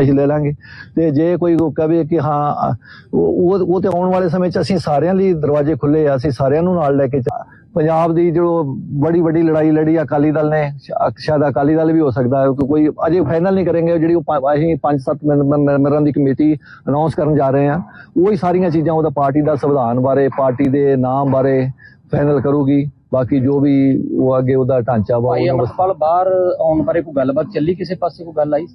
ਅਸੀਂ ਲੈ ਲਾਂਗੇ। ਤੇ ਜੇ ਕੋਈ ਕਹੇ ਕਿ ਹਾਂ, ਉਹ ਉਹ ਉਹ ਤੇ ਆਉਣ ਵਾਲੇ ਸਮੇਂ 'ਚ ਅਸੀਂ ਸਾਰਿਆਂ ਲਈ ਦਰਵਾਜ਼ੇ ਖੁੱਲੇ ਆ, ਅਸੀਂ ਸਾਰਿਆਂ ਨੂੰ ਨਾਲ ਲੈ ਕੇ ਪੰਜਾਬ ਦੀ ਜੋ ਬੜੀ ਵੱਡੀ ਲੜਾਈ ਲੜੀ ਅਕਾਲੀ ਦਲ ਨੇ ਸ਼ਾਇਦ ਅਕਾਲੀ ਦਲ ਵੀ ਹੋ ਸਕਦਾ ਹੈ, ਕਿ ਕੋਈ ਅਜੇ ਫਾਈਨਲ ਨਹੀਂ ਕਰਾਂਗੇ ਜਿਹੜੀ ਉਹ ਅਸੀਂ ਪੰਜ ਸੱਤ ਮੈਂਬਰ- ਮੈਂਬਰਾਂ ਦੀ ਕਮੇਟੀ ਅਨਾਉਂਸ ਕਰਨ ਜਾ ਰਹੇ ਹਾਂ, ਉਹੀ ਸਾਰੀਆਂ ਚੀਜ਼ਾਂ ਉਹਦਾ ਪਾਰਟੀ ਦਾ ਸੰਵਿਧਾਨ ਬਾਰੇ, ਪਾਰਟੀ ਦੇ ਨਾਮ ਬਾਰੇ ਫਾਈਨਲ ਕਰੂਗੀ। ਬਾਕੀ ਜੋ ਵੀ ਉਹ ਅੱਗੇ ਉਹਦਾ ਢਾਂਚਾ ਵਾ ਭਾਈ ਉਹਨੂੰ- ਅਮਰਪਾਲ ਬਾਹਰ ਆਉਣ ਬਾਰੇ ਕੋਈ ਗੱਲਬਾਤ ਚੱਲੀ ਕਿਸੇ ਪਾਸੇ ਕੋਈ ਗੱਲ ਆਈ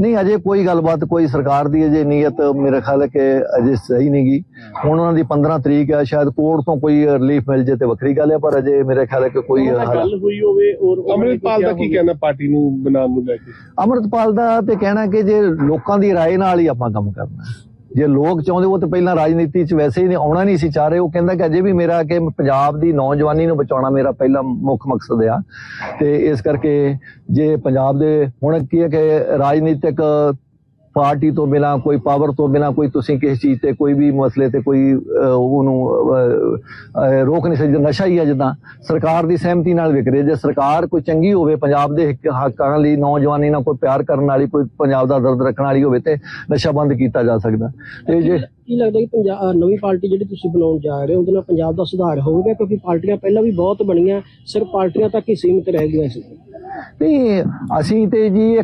ਨਹੀਂ ਅਜੇ ਕੋਈ ਗੱਲਬਾਤ ਕੋਈ ਸਰਕਾਰ ਦੀ ਅਜੇ ਨੀਅਤ ਮੇਰੇ ਖਿਆਲ ਹੈ ਕਿ ਅਜੇ ਸਹੀ ਨਹੀਂ ਗਈ ਹੁਣ ਉਹਨਾਂ ਦੀ 15 ਤਰੀਕ ਹੈ ਸ਼ਾਇਦ ਕੋਰਟ ਤੋਂ ਕੋਈ ਰਿਲੀਫ ਮਿਲ ਜੇ ਤੇ ਵੱਖਰੀ ਗੱਲ ਹੈ ਪਰ ਅਜੇ ਮੇਰੇ ਖਿਆਲ ਹੈ ਕਿ ਕੋਈ ਉਹਨਾਂ ਨਾਲ ਹੱਲ- ਗੱਲ ਹੋਈ ਹੋਵੇ ਔਰ ਅਮਰਿਤਪਾਲ ਦਾ ਕੀ ਕਹਿਣਾ ਪਾਰਟੀ ਨੂੰ ਬਣਾਉਣ ਨੂੰ ਲੈ ਕੇ ਅੰਮ੍ਰਿਤਪਾਲ ਦਾ ਤੇ ਕਹਿਣਾ ਕਿ ਜੇ ਲੋਕਾਂ ਦੀ رائے ਨਾਲ ਹੀ ਆਪਾਂ ਕੰਮ ਕਰਨਾ ਹੈ। ਜੇ ਲੋਕ ਚਾਹੁੰਦੇ ਉਹ ਤਾਂ ਪਹਿਲਾਂ ਰਾਜਨੀਤੀ 'ਚ ਵੈਸੇ ਹੀ ਆਉਣਾ ਨਹੀਂ ਸੀ ਚਾਹ ਰਹੇ। ਉਹ ਕਹਿੰਦਾ ਕਿ ਅਜੇ ਵੀ ਮੇਰਾ ਕਿ ਪੰਜਾਬ ਦੀ ਨੌਜਵਾਨੀ ਨੂੰ ਬਚਾਉਣਾ ਮੇਰਾ ਪਹਿਲਾ ਮੁੱਖ ਮਕਸਦ ਆ। ਤੇ ਇਸ ਕਰਕੇ ਜੇ ਪੰਜਾਬ ਦੇ, ਹੁਣ ਕੀ ਹੈ ਕਿ ਰਾਜਨੀਤਿਕ ਪਾਰਟੀ ਤੋਂ ਬਿਨਾ ਕੋਈ ਪਾਵਰ ਤੋਂ ਬਿਨਾ ਕੋਈ ਤੁਸੀਂ ਕਿਸੇ ਚੀਜ਼ ਤੇ ਕੋਈ ਵੀ ਮਸਲੇ ਤੇ ਕੋਈ ਉਹਨੂੰ ਰੋਕ ਨਹੀਂ ਸਕਦੇ ਨਸ਼ਾ ਹੀ ਹੈ ਜਿੱਦਾਂ। ਸਰਕਾਰ ਦੀ ਸਹਿਮਤੀ ਨਾਲ ਵਿਕ ਰਿਹਾ ਜੇ ਸਰਕਾਰ ਕੋਈ ਚੰਗੀ ਹੋਵੇ ਪੰਜਾਬ ਦੇ ਹਿੱਕ- ਲਈ ਨੌਜਵਾਨੀ ਨਾਲ ਕੋਈ ਪਿਆਰ ਕਰਨ ਵਾਲੀ ਕੋਈ ਪੰਜਾਬ ਦਾ ਦਰਦ ਰੱਖਣ ਵਾਲੀ ਹੋਵੇ ਤੇ ਨਸ਼ਾ ਬੰਦ ਕੀਤਾ ਜਾ ਸਕਦਾ। ਤੇ ਜੇ ਕੀ ਲੱਗਦਾ ਕਿ ਪੰਜਾਬ ਨਵੀਂ ਪਾਰਟੀ ਜਿਹੜੀ ਤੁਸੀਂ ਬਣਾਉਣ ਜਾ ਰਹੇ ਹੋ ਉਹਦੇ ਨਾਲ ਪੰਜਾਬ ਦਾ ਸੁਧਾਰ ਹੋਵੇਗਾ ਕਿਉਂਕਿ ਪਾਰਟੀਆਂ ਪਹਿਲਾਂ ਵੀ ਬਹੁਤ ਬਣੀਆਂ ਸਿਰਫ ਪਾਰਟੀਆਂ ਤੱਕ ਹੀ ਸੀਮਿਤ ਰਹਿ ਗਈਆਂ ਸੀ। ਨਹੀਂ ਅਸੀਂ ਤੇ ਜੀ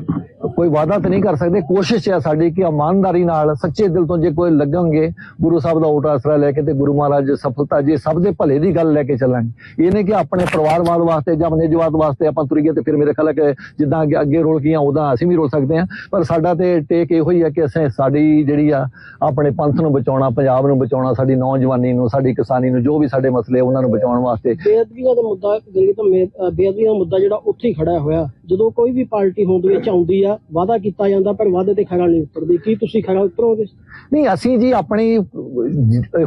ਕੋਈ ਵਾਅਦਾ ਤਾਂ ਨਹੀਂ ਕਰ ਸਕਦੇ। ਕੋਸ਼ਿਸ਼ ਹੈ ਸਾਡੀ ਕਿ ਇਮਾਨਦਾਰੀ ਨਾਲ, ਸੱਚੇ ਦਿਲ ਤੋਂ ਜੇ ਕੋਈ ਲੱਗਾਂਗੇ ਗੁਰੂ ਸਾਹਿਬ ਦਾ ਓਟਾ ਆਸਰਾ ਲੈ ਕੇ ਤੇ ਗੁਰੂ ਮਹਾਰਾਜ ਸਫਲਤਾ, ਜੇ ਸਭ ਦੇ ਭਲੇ ਦੀ ਗੱਲ ਲੈ ਕੇ ਚੱਲਾਂਗੇ। ਇਹ ਨਹੀਂ ਕਿ ਆਪਣੇ ਪਰਿਵਾਰਵਾਦ ਵਾਸਤੇ ਜਾਂ ਆਪਣੇ ਜਵਾਦ ਵਾਸਤੇ ਆਪਾਂ ਤੁਰੀਏ ਤੇ ਫਿਰ ਮੇਰੇ ਖਿਆਲ ਹੈ ਕਿ ਜਿੱਦਾਂ ਅੱਗੇ ਅੱਗੇ ਰੋਲ ਗਈਆਂ ਉਹਦਾ ਅਸੀਂ ਵੀ ਰੋਲ ਸਕਦੇ ਹਾਂ। ਪਰ ਸਾਡਾ ਤੇ ਟੇਕ ਇਹੋ ਹੀ ਹੈ ਕਿ ਅਸੀਂ ਸਾਡੀ ਜਿਹੜੀ ਆ, ਆਪਣੇ ਪੰਥ ਨੂੰ ਬਚਾਉਣਾ, ਪੰਜਾਬ ਨੂੰ ਬਚਾਉਣਾ, ਸਾਡੀ ਨੌਜਵਾਨੀ ਨੂੰ, ਸਾਡੀ ਕਿਸਾਨੀ ਨੂੰ, ਜੋ ਵੀ ਸਾਡੇ ਮਸਲੇ ਉਹਨਾਂ ਨੂੰ ਬਚਾਉਣ ਵਾਸਤੇ ਬੇਅਦਬੀਆਂ ਦਾ ਮੁੱਦਾ ਜਿਹੜੀ ਤਾਂ ਬੇਅਦਬੀਆਂ ਦਾ ਮੁੱਦਾ ਜਿਹੜਾ ਉੱਥੇ ਹੀ ਖੜਾ ਹੋਇਆ। ਜਦੋਂ ਕੋਈ ਵੀ ਪਾਰਟੀ ਹੋਂਦ ਵਿੱਚ ਆਉਂਦੀ ਆ, ਵਾਅਦਾ ਕੀਤਾ ਜਾਂਦਾ, ਪਰ ਵਾਅਦੇ ਤੇ ਖਰਾ ਨਹੀਂ ਉਤਰਦੀ। ਕੀ ਤੁਸੀਂ ਖਰਾ ਉਤਰੋਗੇ? ਨਹੀਂ, ਅਸੀਂ ਜੀ ਆਪਣੀ,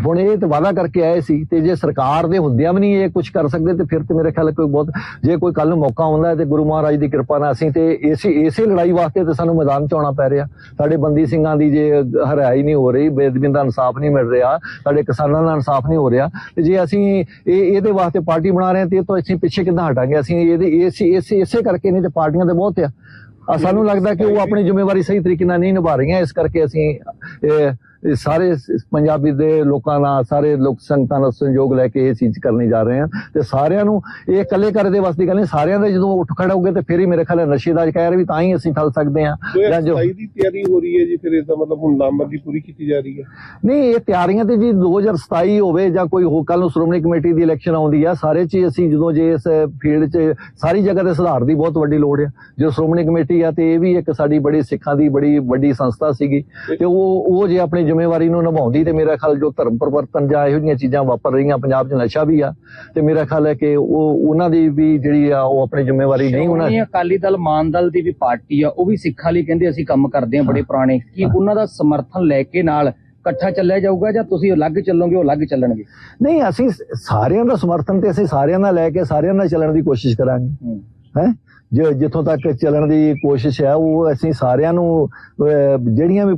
ਹੁਣ ਇਹ ਤੇ ਵਾਅਦਾ ਕਰਕੇ ਆਏ ਸੀ ਤੇ ਜੇ ਸਰਕਾਰ ਦੇ ਹੁੰਦਿਆਂ ਵੀ ਨਹੀਂ ਇਹ ਕੁਝ ਕਰ ਸਕਦੇ, ਤੇ ਫਿਰ ਤੇ ਮੇਰੇ ਖਿਆਲ ਕੋਈ ਬਹੁਤ, ਜੇ ਕੋਈ ਕੱਲ ਨੂੰ ਮੌਕਾ ਆਉਂਦਾ ਤੇ ਗੁਰੂ ਮਹਾਰਾਜ ਦੀ ਕਿਰਪਾ ਨਾਲ ਅਸੀਂ ਤੇ ਇਸੇ ਇਸੇ ਲੜਾਈ ਵਾਸਤੇ ਤੇ ਸਾਨੂੰ ਮੈਦਾਨ ਚ ਆਉਣਾ ਪੈ ਰਿਹਾ। ਸਾਡੇ ਬੰਦੀ ਸਿੰਘਾਂ ਦੀ ਜੇ ਹਰਾਈ ਨਹੀਂ ਹੋ ਰਹੀ ਬੇਦਬੀਆਂ ਦਾ ਇਨਸਾਫ ਨਹੀਂ ਮਿਲ ਰਿਹਾ, ਸਾਡੇ ਕਿਸਾਨਾਂ ਦਾ ਇਨਸਾਫ ਨਹੀਂ ਹੋ ਰਿਹਾ, ਤੇ ਜੇ ਅਸੀਂ ਇਹ, ਇਹਦੇ ਵਾਸਤੇ ਪਾਰਟੀ ਬਣਾ ਰਹੇ ਹਾਂ ਤੇ ਇਹ ਤੋਂ ਅਸੀਂ ਪਿੱਛੇ ਕਿੱਦਾਂ ਹਟਾਂਗੇ? ਅਸੀਂ ਇਹਦੇ ਇਸੇ ਇਸੇ ਕਰਕੇ ਨਹੀਂ ਤੇ ਪਾਰਟੀਆਂ ਤੇ ਬਹੁਤ ਆ। ਸਾਨੂੰ ਲੱਗਦਾ ਕਿ ਉਹ ਆਪਣੀ ਜ਼ਿੰਮੇਵਾਰੀ ਸਹੀ ਤਰੀਕੇ ਨਾਲ ਨਹੀਂ ਨਿਭਾ ਰਹੀਆਂ, ਇਸ ਕਰਕੇ ਅਸੀਂ ਇਹ ਸਾਰੇ ਪੰਜਾਬੀ ਦੇ ਲੋਕਾਂ ਨਾਲ ਸਾਰੇ ਲੋਕ ਸੰਗਤਾਂ ਦਾ ਸਹਿਯੋਗ ਲੈ ਕੇ ਇਹ ਚੀਜ਼ ਕਰਨੀ ਜਾ ਰਹੇ ਹਾਂ। ਤੇ ਸਾਰਿਆਂ ਨੂੰ ਇਹ ਇਕੱਲੇ ਕਰਦੇ ਵਾਸਤੇ ਗੱਲ ਨਹੀਂ ਸਾਰਿਆਂ ਦੇ ਜਦੋਂ ਉੱਠ ਖੜੋਗੇ ਤੇ ਫਿਰ ਹੀ ਮੇਰੇ ਖਿਆਲ ਹੈ ਨਸ਼ੇ ਦਾ ਕਹਿਰ ਵੀ ਤਾਂ ਹੀ ਅਸੀਂ ਠੱਲ ਸਕਦੇ ਹਾਂ। ਜਾਂ ਜੋ 2027 ਦੀ ਤਿਆਰੀ ਹੋ ਰਹੀ ਹੈ ਜੀ ਫਿਰ ਇਹਦਾ ਮਤਲਬ ਹੁਣ ਨਾਮਜ਼ਦਗੀ ਪੂਰੀ ਕੀਤੀ ਜਾ ਰਹੀ ਹੈ। ਨਹੀਂ ਇਹ ਤਿਆਰੀਆਂ ਤੇ ਜੀ 2027 ਹੋਵੇ ਜਾਂ ਕੋਈ ਹੋ ਕੱਲ ਨੂੰ ਸ਼੍ਰੋਮਣੀ ਕਮੇਟੀ ਦੀ ਇਲੈਕਸ਼ਨ ਆਉਂਦੀ ਆ ਸਾਰੇ ਚ ਹੀ ਅਸੀਂ ਜਦੋਂ ਜੇ ਇਸ ਫੀਲਡ 'ਚ ਸਾਰੀ ਜਗ੍ਹਾ ਤੇ ਸੁਧਾਰ ਦੀ ਬਹੁਤ ਵੱਡੀ ਲੋੜ ਆ। ਜੋ ਸ਼੍ਰੋਮਣੀ ਕਮੇਟੀ ਆ ਤੇ ਇਹ ਵੀ ਇੱਕ ਸਾਡੀ ਬੜੀ ਸਿੱਖਾਂ ਦੀ ਬੜੀ ਵੱਡੀ ਸੰਸਥਾ ਸੀਗੀ। ਤੇ ਉਹ ਉਹ ਜੇ ਆਪਣੀ ਜ਼ਿੰਮੇਵਾਰੀ ਨੂੰ ਨਿਭਾਉਂਦੀ ਤੇ ਮੇਰਾ ਖਿਆਲ ਜੋ ਧਰਮ ਪਰਿਵਰਤਨ ਜਾਂ ਇਹੋ ਜਿਹੀਆਂ ਚੀਜ਼ਾਂ ਵਾਪਰ ਰਹੀਆਂ ਪੰਜਾਬ 'ਚ ਨਸ਼ਾ ਵੀ ਆ ਤੇ ਮੇਰਾ ਖਿਆਲ ਹੈ ਕਿ ਉਹ ਉਹਨਾਂ ਦੀ ਵੀ ਜਿਹੜੀ ਆ ਉਹ ਆਪਣੀ ਜ਼ਿੰਮੇਵਾਰੀ ਨਹੀਂ ਉਹਨਾਂ ਸ਼੍ਰੋਮਣੀ ਅਕਾਲੀ ਦਲ ਮਾਨ ਦਲ ਦੀ ਵੀ ਪਾਰਟੀ ਆ ਉਹ ਵੀ ਸਿੱਖਾਂ ਲਈ ਕਹਿੰਦੇ ਅਸੀਂ ਕੰਮ ਕਰਦੇ ਹਾਂ ਬੜੇ ਪੁਰਾਣੇ। ਕੀ ਉਹਨਾਂ ਦਾ ਸਮਰਥਨ ਲੈ ਕੇ ਨਾਲ ਇਕੱਠਾ ਚੱਲਿਆ ਜਾਊਗਾ ਜਾਂ ਤੁਸੀਂ ਅਲੱਗ ਚੱਲੋਗੇ ਉਹ ਅਲੱਗ ਚੱਲਣਗੇ? ਨਹੀਂ ਅਸੀਂ ਸਾਰਿਆਂ ਦਾ ਸਮਰਥਨ ਤੇ ਅਸੀਂ ਸਾਰਿਆਂ ਨਾਲ ਲੈ ਕੇ ਸਾਰਿਆਂ ਨਾਲ ਚੱਲਣ ਦੀ ਕੋਸ਼ਿਸ਼ ਕਰਾਂਗੇ। ਹੂੰ। ਜੇ ਜਿੱਥੋਂ ਤੱਕ ਚੱਲਣ ਦੀ ਕੋਸ਼ਿਸ਼ ਹੈ ਉਹ ਅਸੀਂ ਸਾਰਿਆਂ ਨੂੰ ਜਿਹੜੀਆਂ ਵੀ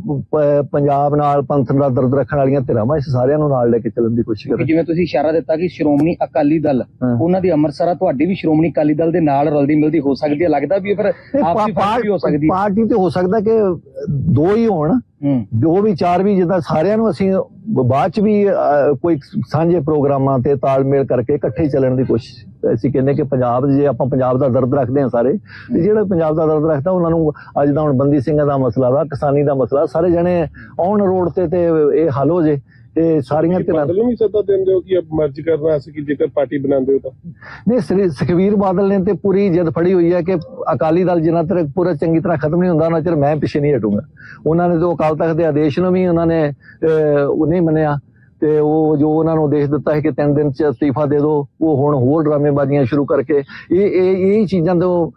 ਪੰਜਾਬ ਨਾਲ ਪੰਥ ਦਾ ਦਰਦ ਰੱਖਣ ਵਾਲੀਆਂ ਧਿਰਾਂ ਵਾ ਅਸੀਂ ਸਾਰਿਆਂ ਨੂੰ ਨਾਲ ਲੈ ਕੇ ਚੱਲਣ ਦੀ ਕੋਸ਼ਿਸ਼ ਕਰਾਂਗੇ। ਜਿਵੇਂ ਤੁਸੀਂ ਇਸ਼ਾਰਾ ਦਿੱਤਾ ਕਿ ਸ਼੍ਰੋਮਣੀ ਅਕਾਲੀ ਦਲ। ਉਹਨਾਂ ਦੀ ਅੰਮ੍ਰਿਤਸਰ ਤੁਹਾਡੀ ਵੀ ਸ਼੍ਰੋਮਣੀ ਅਕਾਲੀ ਦਲ ਦੇ ਨਾਲ ਰਲਦੀ ਮਿਲਦੀ ਹੋ ਸਕਦੀ ਹੈ ਲੱਗਦਾ ਵੀ ਫਿਰ ਆਪਸੀ ਪਾ- ਫ਼ਰਕ ਵੀ ਹੋ ਸਕਦੀ ਹੈ ਪਾਰਟੀ ਤੇ ਹੋ ਸਕਦਾ ਕਿ ਦੋ ਹੀ ਹੋਣ ਦੋ ਵੀ ਚਾਰ ਵੀ ਜਿੱਦਾਂ ਸਾਰਿਆਂ ਨੂੰ ਅਸੀਂ ਬਾਅਦ ਚ ਵੀ ਕੋਈ ਸਾਂਝੇ ਪ੍ਰੋਗਰਾਮਾਂ ਤੇ ਤਾਲਮੇਲ ਕਰਕੇ ਇਕੱਠੇ ਚੱਲਣ ਦੀ ਕੋਸ਼ਿਸ਼ ਅਸੀਂ ਕਹਿੰਦੇ ਕਿ ਪੰਜਾਬ ਜੇ ਆਪਾਂ ਪੰਜਾਬ ਦਾ ਦਰਦ ਰੱਖਦੇ ਹਾਂ ਸਾਰੇ ਤੇ ਜਿਹੜਾ ਪੰਜਾਬ ਦਾ ਦਰਦ ਰੱਖਦਾ ਉਹਨਾਂ ਨੂੰ ਅੱਜ ਦਾ ਹੁਣ ਬੰਦੀ ਸਿੰਘਾਂ ਦਾ ਮਸਲਾ ਵਾ ਕਿਸਾਨੀ ਦਾ ਮਸਲਾ ਸਾਰੇ ਜਣੇ ਆਉਣ ਰੋਡ ਤੇ ਤੇ ਇਹ ਹੱਲ ਹੋ ਜੇ ਤੇ ਸਾਰੀਆਂ ਧਿਰਾਂ ਬਾਦਲ ਨੂੰ ਵੀ ਸੱਦਾ ਦਿੰਦੇ ਹੋ ਕਿ ਆਪ ਮਰਜ ਕਰਨਾ ਅਸੀਂ ਕਿ ਜੇਕਰ ਪਾਰਟੀ ਬਣਾਉਂਦੇ ਹੋ ਤਾਂ? ਨਹੀਂ ਸ੍ਰੀ ਸੁਖਬੀਰ ਬਾਦਲ ਨੇ ਤੇ ਪੂਰੀ ਜਿੱਦ ਫੜੀ ਹੋਈ ਹੈ ਕਿ ਅਕਾਲੀ ਦਲ ਜਿੰਨਾ ਤੱਕ ਪੂਰਾ ਚੰਗੀ ਤਰ੍ਹਾਂ ਖਤਮ ਨਹੀਂ ਹੁੰਦਾ ਉਹਨਾਂ ਚਿਰ ਮੈਂ ਪਿੱਛੇ ਨਹੀਂ ਹਟੂੰਗਾ। ਉਹਨਾਂ ਨੇ ਜੋ ਅਕਾਲ ਤਖਤ ਦੇ ਆਦੇਸ਼ ਨੂੰ ਵੀ ਉਹਨਾਂ ਨੇ ਉਹ ਨਹੀਂ ਮੰਨਿਆ ਤੇ ਉਹ ਜੋ ਉਹਨਾਂ ਨੂੰ ਦੇਖ ਦਿੱਤਾ ਹੈ ਕਿ ਤਿੰਨ ਦਿਨ ਚ ਅਸਤੀਫਾ ਦੇ ਦਿਓ ਉਹ ਹੁਣ ਹੋਰ ਡਰਾਮੇਬਾਜ਼ੀਆਂ ਸ਼ੁਰੂ ਕਰਕੇ ਇਹ ਇਹ ਇਹ ਚੀਜ਼ਾਂ ਤੋਂ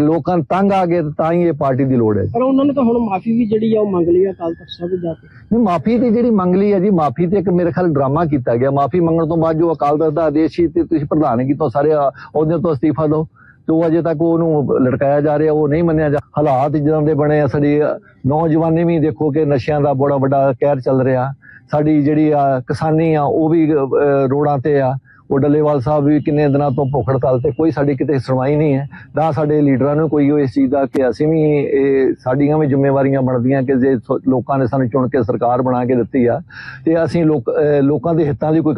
ਲੋਕਾਂ ਨੂੰ ਤੰਗ ਆ ਗਏ ਤਾਂ ਹੀ ਇਹ ਪਾਰਟੀ ਦੀ ਲੋੜ ਹੈ ਪਰ ਉਹਨਾਂ ਨੇ ਤਾਂ ਹੁਣ ਮਾਫੀ ਵੀ ਜਿਹੜੀ ਆ ਉਹ ਮੰਗ ਲਈ ਆ ਕੱਲ ਤੱਕ ਸਭ ਜਾ ਕੇ। ਨਹੀਂ ਮਾਫੀ ਦੀ ਜਿਹੜੀ ਮੰਗ ਲਈ ਹੈ ਜੀ ਮਾਫੀ ਤੇ ਇੱਕ ਮੇਰੇ ਖਿਆਲ ਡਰਾਮਾ ਕੀਤਾ ਗਿਆ। ਮਾਫੀ ਮੰਗਣ ਤੋਂ ਬਾਅਦ ਜੋ ਅਕਾਲ ਤਖਤ ਦਾ ਆਦੇਸ਼ ਸੀ ਤੇ ਤੁਸੀਂ ਪ੍ਰਧਾਨਗੀ ਤੋਂ ਸਾਰੇ ਅਹੁਦਿਆਂ ਤੋਂ ਅਸਤੀਫਾ ਦਿਓ। ਤੇ ਉਹ ਅਜੇ ਤੱਕ ਉਹਨੂੰ ਲਟਕਾਇਆ ਜਾ ਰਿਹਾ ਉਹ ਨਹੀਂ ਮੰਨਿਆ ਜਾ ਹਾਲਾਤ ਜਿੱਦਾਂ ਦੇ ਬਣੇ ਆ ਸਾਡੀ ਨੌਜਵਾਨੀ ਵੀ ਦੇਖੋ ਕਿ ਨਸ਼ਿਆਂ ਦਾ ਬੜਾ ਵੱਡਾ ਕਹਿਰ ਚੱਲ ਰਿਹਾ। ਸਾਡੀ ਜਿਹੜੀ ਆ ਕਿਸਾਨੀ ਆ ਉਹ ਵੀ ਅ, ਰੋਡਾਂ ਤੇ ਆ। ਉਹ ਡੱਲੇਵਾਲ ਸਾਹਿਬ ਵੀ ਕਿੰਨੇ ਦਿਨਾਂ ਤੋਂ ਭੁੱਖ ਹੜਤਾਲ ਤੇ ਕੋਈ ਸਾਡੀ ਕਿਤੇ ਸੁਣਵਾਈ ਨਹੀਂ ਹੈ। ਨਾ ਸਾਡੇ ਲੀਡਰਾਂ ਨੂੰ ਕੋਈ ਉਹ ਇਸ ਚੀਜ਼ ਦਾ ਕਿ ਅਸੀਂ ਵੀ ਇਹ ਸਾਡੀਆਂ ਵੀ ਜ਼ਿੰਮੇਵਾਰੀਆਂ ਬਣਦੀਆਂ ਕਿ ਜੇ ਸੋ- ਲੋਕਾਂ ਨੇ ਸਾਨੂੰ ਚੁਣ ਕੇ ਸਰਕਾਰ ਬਣਾ ਕੇ ਦਿੱਤੀ ਆ। ਤੇ ਅਸੀਂ ਲੋਕ ਲੋਕਾਂ ਦੇ ਹਿੱਤਾਂ ਲਈ ਕੋਈ